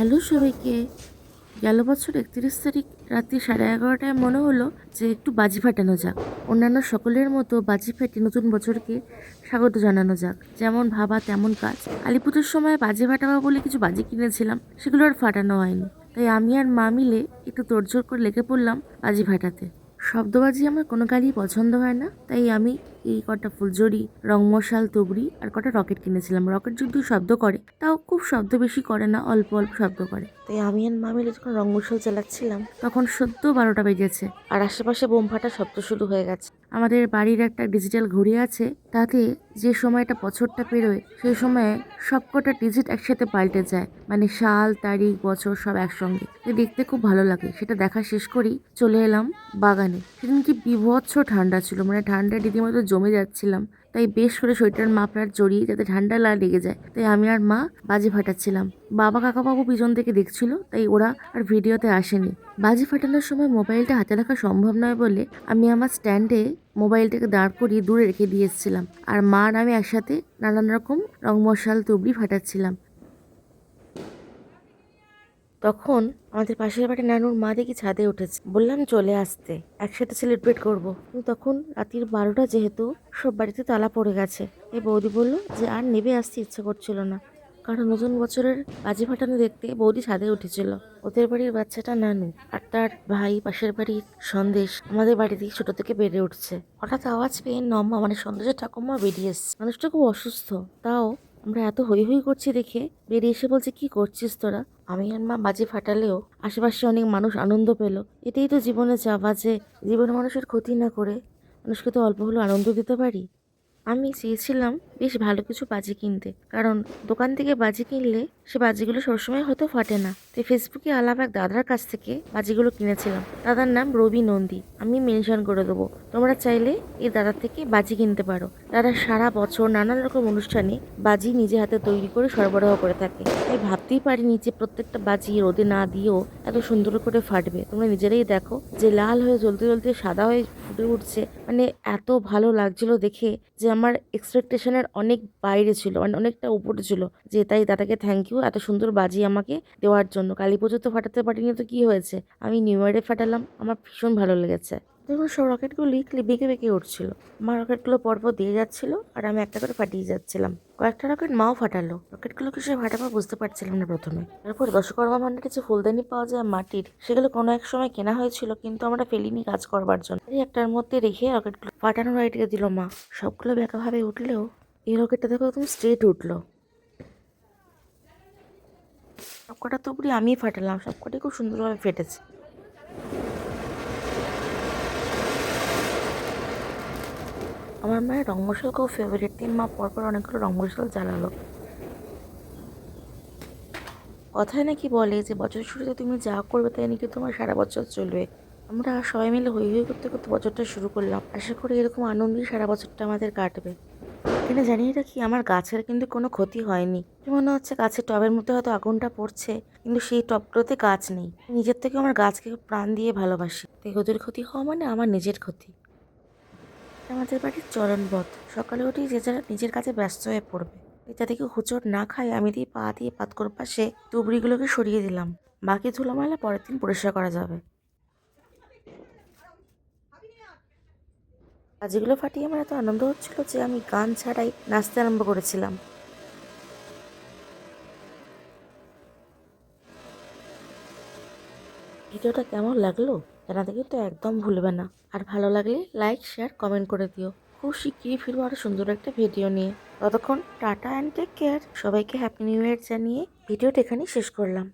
Hello সবাইকে। গেল বছর একত্রিশ তারিখ রাত্রি সাড়ে এগারোটায় মনে হলো যে একটু বাজি ফাটানো যাক। অন্যান্য সকলের মতো বাজি ফাটি নতুন বছরকে স্বাগত জানানো যাক। যেমন ভাবা, তেমন কাজ। আলিপুজোর সময় বাজি ফাটাবো বলে কিছু বাজি কিনেছিলাম, সেগুলো আর ফাটানো হয়নি। তাই আমি আর মা মিলে একটু তোড়জোড় করে লেগে পড়লাম বাজি ফাটাতে। শব্দবাজি আমার কোনো কালই পছন্দ হয় না, তাই আমি এই কটা ফুলঝড়ি রং মশাল তুবড়ি আর কটা রকেট কিনেছিলাম। রকেট যদিও শব্দ করে তাও খুব শব্দ বেশি করে না অল্প অল্প শব্দ করে। তাই আমি আর মা মিলে যখন রং মশাল চালাচ্ছিলাম তখন সদ্য বারোটা বেজেছে। আর আশেপাশে বোম ফাটা শব্দ শুরু হয়ে গেছে। আমাদের বাড়ির একটা ডিজিটাল ঘড়ি আছে তাতে যে সময়টা বছরটা পেরোয় সেই সময়ে সবকটা ডিজিট একসাথে পাল্টে যায়। মানে সাল তারিখ বছর সব একসঙ্গে। দেখতে খুব ভালো লাগে। সেটা দেখা শেষ করেই চলে এলাম বাগানে। সেদিন কি বিভৎস ঠান্ডা ছিল। মানে ঠান্ডা রীতিমতো জমে যাচ্ছিলাম। তাই বেশ করে সোয়েটার মাফলার জড়িয়ে যাতে ঠান্ডা না লেগে যায়, তাই আমি আর মা বাজি ফাটাচ্ছিলাম। বাবা কাকাবাবু পিছন থেকে দেখছিল, তাই ওরা আর ভিডিওতে আসেনি। বাজি ফাটানোর সময় মোবাইলটা হাতে রাখা সম্ভব নয় বলে আমি আমার স্ট্যান্ডে মোবাইলটাকে দাঁড় করিয়ে দূরে রেখে দিয়ে এসেছিলাম। আর মা আর আমি একসাথে নানান রকম রং মশাল তুবড়ি ফাটাচ্ছিলাম। তখন আমাদের পাশের বাড়ির নানুর মা দেখি ছাদে উঠেছে। বললাম, চলে আসতে, একসাথে সেলিব্রেট করব। কিন্তু তখন রাত্রির বারোটা যেহেতু সব বাড়িতে তালা পড়ে গেছে। এই বৌদি বলল যে, আর নেবে আসতে ইচ্ছে করছিল না। কারণ নতুন বছরের বাজি ফাটানো দেখতে বৌদি ছাদে উঠেছিল। ওদের বাড়ির বাচ্চাটা নানু। আর তার ভাই পাশের বাড়ির সন্দেশ আমাদের বাড়ি থেকে ছোট থেকে বেড়ে উঠছে। হঠাৎ আওয়াজ পেয়ে নম্মা মানে সন্দেশের ঠাকুমা বেরিয়ে এসছে। মানুষটা খুব অসুস্থ, তাও আমরা এত হই হই করছি দেখে বেরিয়ে এসে বলছে, কি করছিস তোরা? আমি আর মা বাজে ফাটালেও আশেপাশে অনেক মানুষ আনন্দ পেল। এটাই তো জীবনে চাওয়া যে জীবনে মানুষের ক্ষতি না করে মানুষকে তো অল্প হলেও আনন্দ দিতে পারি। আমি চেয়েছিলাম বেশ ভালো কিছু বাজি কিনতে। কারণ দোকান থেকে বাজি কিনলে সে বাজিগুলো সবসময় হয়তো ফাটে না। তাই ফেসবুকে আলাপ এক দাদার কাছ থেকে বাজিগুলো কিনেছিলাম। দাদার নাম রবি নন্দী। আমি মেনশন করে দেবো, তোমরা চাইলে এই দাদার থেকে বাজি কিনতে পারো। দাদা সারা বছর নানান রকম অনুষ্ঠানে বাজি নিজে হাতে তৈরি করে সরবরাহ করে থাকে। তাই ভাবতেই পারিনি যে প্রত্যেকটা বাজি রোদে না দিয়েও এত সুন্দর করে ফাটবে। তোমরা নিজেরাই দেখো যে লাল হয়ে জ্বলতে জ্বলতে সাদা হয়ে ফুটে উঠছে। মানে এত ভালো লাগছিল দেখে যে আমার এক্সপেকটেশনের অনেক বাইরে ছিল মানে অনেকটা উপরে ছিল যে তাই দাদাকে থ্যাংক ইউ এত সুন্দর বাজি আমাকে দেওয়ার জন্য। কালী পুজো তো ফাটাতে পারিনি তো কি হয়েছে? আমি নিউ ইয়ারে ফাটালাম, আমার ভীষণ ভালো লেগেছে। দেখুন সব রকেটগুলো বেঁকে বেঁকে উঠছিল। মা রকেটগুলো পরপর দিয়ে যাচ্ছিল আর আমি একটা করে ফাটিয়ে যাচ্ছিলাম। কয়েকটা রকেট মাও ফাটালো। রকেটগুলো কিসে ফাটাবো বুঝতে পারছিলাম না প্রথমে। তারপর দশকর্মা ভান্ডারে যে ফুলদানি পাওয়া যায় মাটির, সেগুলো কোনো এক সময় কেনা হয়েছিল কিন্তু আমরা ফেলিনি কাজ করবার জন্য। এই একটার মধ্যে রেখে রকেটগুলো ফাটানোর আইডিয়া দিল মা। সবগুলো বেঁকাভাবে উঠলেও এই রকেটটা দেখো একদম স্ট্রেট উঠল। সবকটা তুবড়ি আমিই ফাটালাম সবকটাই খুব সুন্দরভাবে ফেটেছে। আমার মায়ের রং মশলা খুব ফেভারিট তিন মা পরপর অনেকগুলো রং মশলা জ্বালালো। কথায় নাকি বলে যে বছর শুরুতে তুমি যা করবে তাই নাকি তোমার সারা বছর চলবে? আমরা সবাই মিলে হই হই করতে করতে বছরটা শুরু করলাম। আশা করি এরকম আনন্দই সারা বছরটা আমাদের কাটবে। এখানে জানিয়ে রাখি, আমার গাছের কিন্তু কোনো ক্ষতি হয়নি। মনে হচ্ছে গাছের টবের মধ্যে হয়তো আগুনটা পড়ছে, কিন্তু সেই টবগুলোতে গাছ নেই। নিজের থেকে আমার গাছকে প্রাণ দিয়ে ভালোবাসি। তাই ওদের ক্ষতি হওয়া মানে আমার নিজের ক্ষতি। আমাদের বাড়ির চরণবধ সকালে উঠেই যে যারা নিজের কাছে ব্যস্ত হয়ে পড়বে, এটা থেকে হুচট না খায় আমি দিয়ে পা দিয়ে পাতকর পাশে টুবড়িগুলোকে সরিয়ে দিলাম। বাকি ধুলোময়লা পরের দিন পরিষ্কার করা যাবে। কাজগুলো ফাটিয়ে আমার এত আনন্দ হচ্ছিল যে আমি গান ছাড়াই নাচতে আরম্ভ করেছিলাম। ভিডিওটা কেমন লাগল? জানাতে কিন্তু একদম ভুলবে না। আর ভালো লাগলে লাইক শেয়ার কমেন্ট করে দিও। খুব শিগগিরই ফিরবো আরও সুন্দর একটা ভিডিও নিয়ে। ততক্ষণ টাটা অ্যান্ড টেক কেয়ার সবাইকে হ্যাপি নিউ ইয়ার জানিয়ে ভিডিওটা এখানেই শেষ করলাম।